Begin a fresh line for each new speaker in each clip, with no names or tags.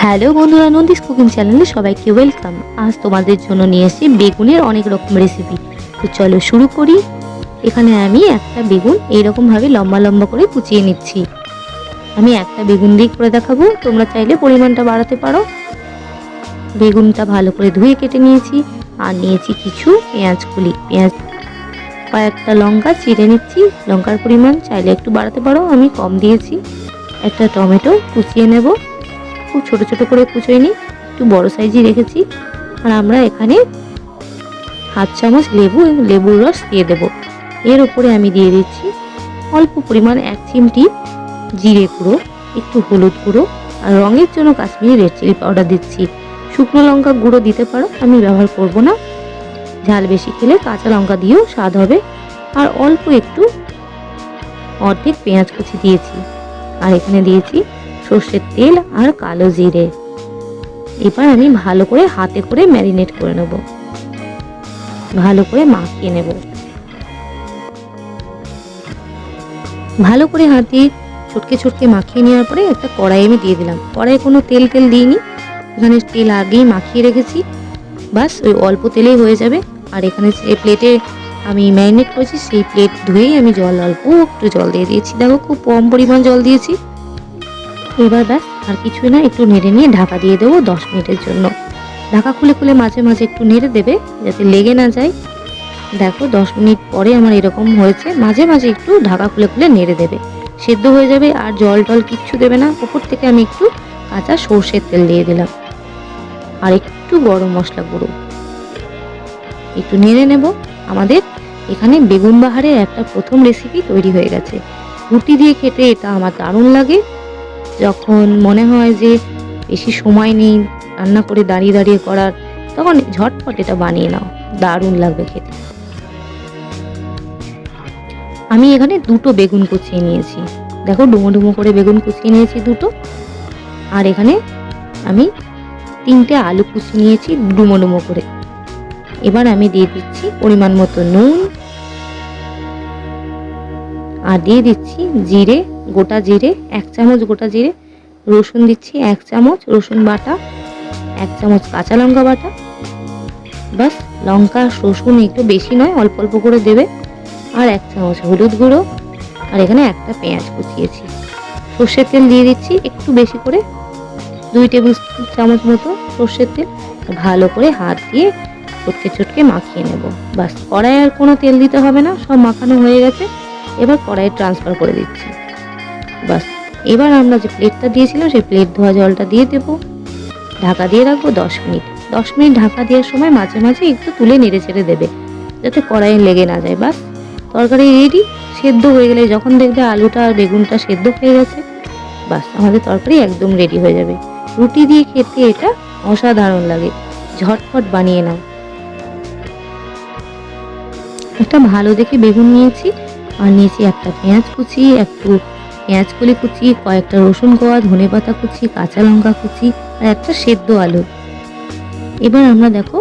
Hello বন্ধুরা, Nandi's cooking চ্যানেলে সবাইকে ওয়েলকাম। আজ তোমাদের জন্য নিয়ে এসেছি বেগুনের অনেক রকম রেসিপি তো চলো শুরু করি। এখানে আমি একটা বেগুন এইরকমভাবে লম্বা লম্বা করে কুচিয়ে নিচ্ছি। আমি একটা বেগুন দিয়ে করে দেখাবো। তোমরা চাইলে পরিমাণটা বাড়াতে পারো। বেগুনটা ভালো করে ধুয়ে কেটে নিয়েছি। আর নিয়েছি কিছু পেঁয়াজ কুলি পেঁয়াজ কয়েকটা লঙ্কা চিড়ে নিচ্ছি। লঙ্কার পরিমাণ চাইলে একটু বাড়াতে পারো, আমি কম দিয়েছি। একটা টমেটো কুচিয়ে নেব। খুব ছোট ছোট করে কুচোয় নিই একটু বড় সাইজই রেখেছি। আর আমরা এখানে হাত চামচ লেবু, লেবুর রস দিয়ে দেব। এর উপরে আমি দিয়ে দিচ্ছি অল্প পরিমাণ এক চিমটি জিরে গুঁড়ো, একটু হলুদ গুঁড়ো আর রঙের জন্য কাশ্মীরি রেড চিলি পাউডার দিচ্ছি। শুকনো লঙ্কা গুঁড়ো দিতে পারো, আমি ব্যবহার করব না। ঝাল বেশি খেলে কাঁচা লঙ্কা দিয়েও স্বাদ হবে। আর অল্প একটু অর্ধেক পেঁয়াজ কুচি দিয়েছি। আর এখানে দিয়েছি সর্ষের তেল আর কালো জিরে। এবার আমি ভালো করে হাতে করে ম্যারিনেট করে নেব। ভালো করে মাখিয়ে নেব। ভালো করে হাতে ছটকে ছটকে মাখিয়ে নেওয়ার পরে একটা কড়াই আমি দিয়ে দিলাম। কড়াইয়ে কোনো তেল তেল দিইনি। এখানে তেল আগেই মাখিয়ে রেখেছি। বাস ওই অল্প তেলেই হয়ে যাবে। আর এখানে যে প্লেটে আমি ম্যারিনেট করেছি, সেই প্লেট ধুয়েই আমি জল, অল্প একটু জল দিয়ে দিয়েছি। দেখো, খুব কম পরিমাণ জল দিয়েছি। এবার ব্যাস, আর কিছুই না, একটু নেড়ে নিয়ে ঢাকা দিয়ে দেবো দশ মিনিটের জন্য। ঢাকা খুলে খুলে মাঝে মাঝে একটু নেড়ে দেবে, যাতে লেগে না যায়। দেখো, দশ মিনিট পরে আমার এরকম হয়েছে, মাঝে মাঝে একটু ঢাকা খুলে খুলে নেড়ে দেবে। সেদ্ধ হয়ে যাবে, আর জল টল কিচ্ছু দেবে না। ওপর থেকে আমি একটু কাঁচা সর্ষের তেল দিয়ে দিলাম। আর একটু গরম মশলা গুঁড়ো। একটু নেড়ে নেব। আমাদের এখানে বেগুন বাহারের একটা প্রথম রেসিপি তৈরি হয়ে গেছে। রুটি দিয়ে খেতে এটা আমার দারুণ লাগে। যখন মনে হয় যে বেশি সময় নেই, রান্না করে দাঁড়িয়ে দাঁড়িয়ে করার, তখন ঝটপট এটা বানিয়ে নাও। দারুণ লাগবে খেতে। আমি এখানে দুটো বেগুন কুচিয়ে নিয়েছি। দেখো ডুমো ডুমো করে বেগুন কুচিয়ে নিয়েছি দুটো। আর এখানে আমি তিনটে আলু কুচিয়ে নিয়েছি ডুমো ডুমো করে। এবার আমি দিয়ে দিচ্ছি পরিমাণ মতো নুন আর দিয়ে দিচ্ছি জিরে, গোটা জিরে, এক চামচ গোটা জিরে, রসুন দিচ্ছি এক চামচ, রসুন বাটা, এক চামচ কাঁচা লঙ্কা বাটা। বাস লঙ্কা, রসুন একটু বেশি নয়, অল্প অল্প করে দেবে। আর এক চামচ হলুদ গুঁড়ো, আর এখানে একটা পেঁয়াজ কুচিয়েছি। সর্ষের তেল দিয়ে দিচ্ছি একটু বেশি করে, দুই টেবিল চামচ মতো সর্ষের তেল। ভালো করে হাত দিয়ে চটকে চটকে মাখিয়ে নেব। বাস কড়াই আর কোনো তেল দিতে হবে না, সব মাখানো হয়ে গেছে। এবার কড়াইয়ে ট্রান্সফার করে দিচ্ছি। বাস, এবার আমরা যে প্লেটটা দিয়েছিলাম, সেই প্লেট ধোয়া জলটা দিয়ে দেবো। ঢাকা দিয়ে রাখব দশ মিনিট। দশ মিনিট ঢাকা দেওয়ার সময় মাঝে মাঝে একটু তুলে নেড়ে চেড়ে দেবে, যাতে কড়াইয়ে লেগে না যায়। বাস, তরকারি রেডি সেদ্ধ হয়ে গেলে যখন দেখবে আলুটা আর বেগুনটা সেদ্ধ হয়ে গেছে, বাস, আমাদের তরকারি একদম রেডি হয়ে যাবে। রুটি দিয়ে খেতে এটা অসাধারণ লাগে। ঝটপট বানিয়ে নাও। একটা ভালো দেখে বেগুন নিয়েছি। আর নিয়েছি একটা পেঁয়াজ কুচি, একটু পেঁয়াজ কলি কুচি, কয়েকটা রসুন কোয়া ধনে পাতা কুচি, কাঁচা লঙ্কা কুচি আর একটা সেদ্ধ আলু। এবার আমরা দেখো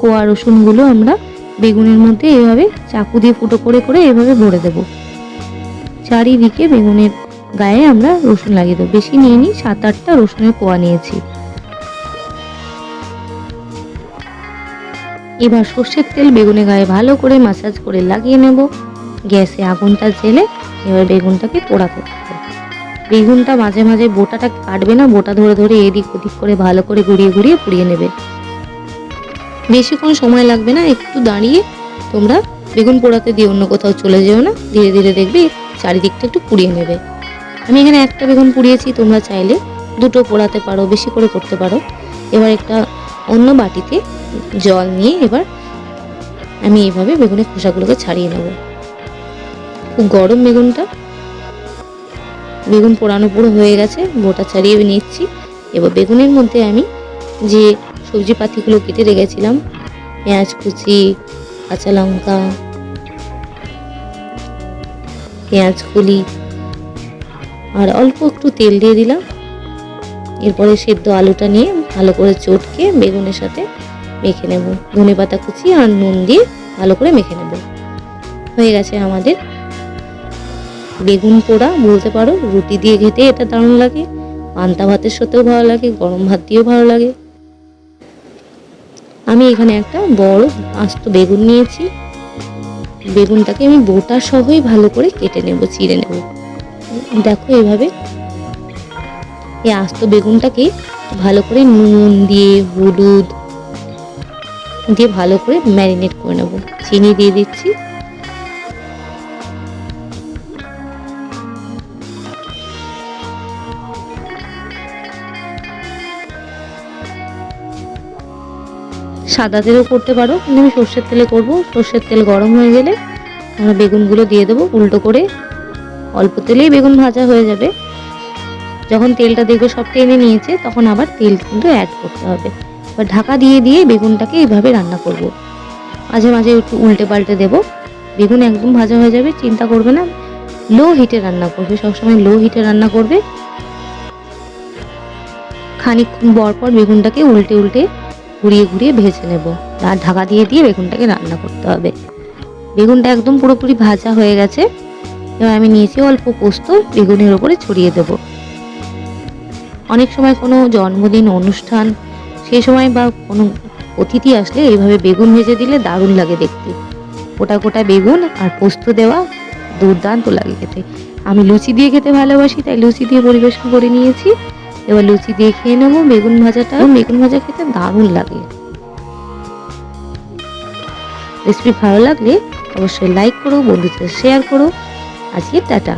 কোয়া রসুনগুলো আমরা বেগুনের মধ্যে এভাবে চাকু দিয়ে ফুটো করে করে এভাবে ভরে দেব। চারিদিকে বেগুনের গায়ে আমরা রসুন লাগিয়ে দেবো। বেশি নিয়ে নিই, সাত আটটা রসুনের কোয়া নিয়েছি। এবার সর্ষের তেল বেগুনের গায়ে ভালো করে মাসাজ করে লাগিয়ে নেব। গ্যাসে আগুনটা জেলে এবার বেগুনটাকে পোড়াতে থাকবে বেগুনটা মাঝে মাঝে বোটাটা কাটবে না, বোটা ধরে ধরে এদিক ওদিক করে ভালো করে ঘুরিয়ে ঘুরিয়ে পুড়িয়ে নেবে। বেশিক্ষণ সময় লাগবে না, একটু দাঁড়িয়ে তোমরা বেগুন পোড়াতে দিয়ে অন্য কোথাও চলে যেও না, ধীরে ধীরে দেখবে চারিদিকটা একটু পুড়িয়ে নেবে। আমি এখানে একটা বেগুন পুড়িয়েছি, তোমরা চাইলে দুটো পোড়াতে পারো, বেশি করে করতে পারো। এবার একটা অন্য বাটিতে জল নিয়ে এবার আমি এইভাবে বেগুনের খোসাগুলোকে ছাড়িয়ে নেব। গরম বেগুনটা। বেগুন পোড়ানো পুরো হয়ে গেছে বোটা ছাড়িয়ে নিচ্ছি। এবার বেগুনের মধ্যে আমি যে সবজি পাতিগুলো কেটে রেখেছিলাম, পেঁয়াজ কুচি, কাঁচা লঙ্কা, পেঁয়াজ কুলি, আর অল্প একটু তেল দিয়ে দিলাম। এরপরে সেদ্ধ আলুটা নিয়ে ভালো করে চটকে বেগুনের সাথে মেখে নেব। ধনে পাতা কুচি আর নুন দিয়ে ভালো করে মেখে নেব। হয়ে গেছে আমাদের বেগুন পোড়া, বলতে পারো, রুটি দিয়ে খেতে এটা দারুণ লাগে। পান্তা ভাতের সাথেও ভালো লাগে, গরম ভাত দিয়েও ভালো লাগে। আমি এখানে একটা বড় আস্ত বেগুন নিয়েছি। বেগুনটাকে আমি বোটা সহই ভালো করে কেটে নেব, চিড়ে নেব। দেখো এভাবে। এই আস্ত বেগুনটাকে ভালো করে নুন দিয়ে, হলুদ দিয়ে ভালো করে ম্যারিনেট করে নেব। চিনি দিয়ে দিচ্ছি। সাদা তেলেও করতে পারো। কিন্তু আমি সর্ষের তেলে করব। সর্ষের তেল গরম হয়ে গেলে আমরা বেগুনগুলো দিয়ে দেবো উল্টো করে। অল্প তেলেই বেগুন ভাজা হয়ে যাবে। যখন তেলটা দেখবে সব টেনে নিয়েছে, তখন আবার তেল কিন্তু অ্যাড করতে হবে। এবার ঢাকা দিয়ে দিয়ে বেগুনটাকে এইভাবে রান্না করব। মাঝে মাঝে একটু উল্টে পাল্টে দেবো। বেগুন একদম ভাজা হয়ে যাবে, চিন্তা করবে না। লো হিটে রান্না করবে। সবসময় লো হিটে রান্না করবে। খানিকক্ষণ পর পর বেগুনটাকে উল্টে উল্টে ঘুরিয়ে ঘুরিয়ে ভেজে নেব। আর ঢাকা দিয়ে দিয়ে বেগুনটাকে রান্না করতে হবে। বেগুনটা একদম পুরোপুরি ভাজা হয়ে গেছে। এবার আমি নিয়েছি অল্প পোস্ত, বেগুনের ওপরে ছড়িয়ে দেব। অনেক সময় কোনো জন্মদিন, অনুষ্ঠান সেই সময় বা কোনো অতিথি আসলে এইভাবে বেগুন ভেজে দিলে দারুণ লাগে দেখতে। গোটা গোটা বেগুন আর পোস্ত দেওয়া দুর্দান্ত লাগে খেতে। আমি লুচি দিয়ে খেতে ভালোবাসি, তাই লুচি দিয়ে পরিবেশন করে নিয়েছি। এবার লুচি দিয়ে খেয়ে নেব, বেগুন ভাজাটা। বেগুন ভাজা খেতে দারুণ লাগে। রেসিপি ভালো লাগলে অবশ্যই লাইক করো, বন্ধুদের শেয়ার করো। আজকে টাটা।